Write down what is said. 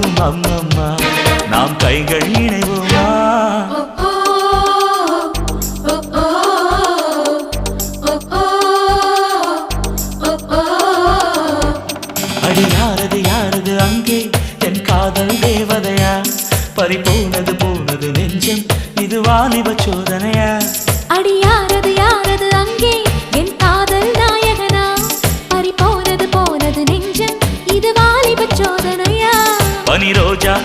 அம்மம்மா. நாம் கைகள் இணைவோமா? அடி யாரது யாரது அங்கே? என் காதல் தேவதையா? பறி போனது போனது நெஞ்சம். இது வாலிப சோதனையா அடியா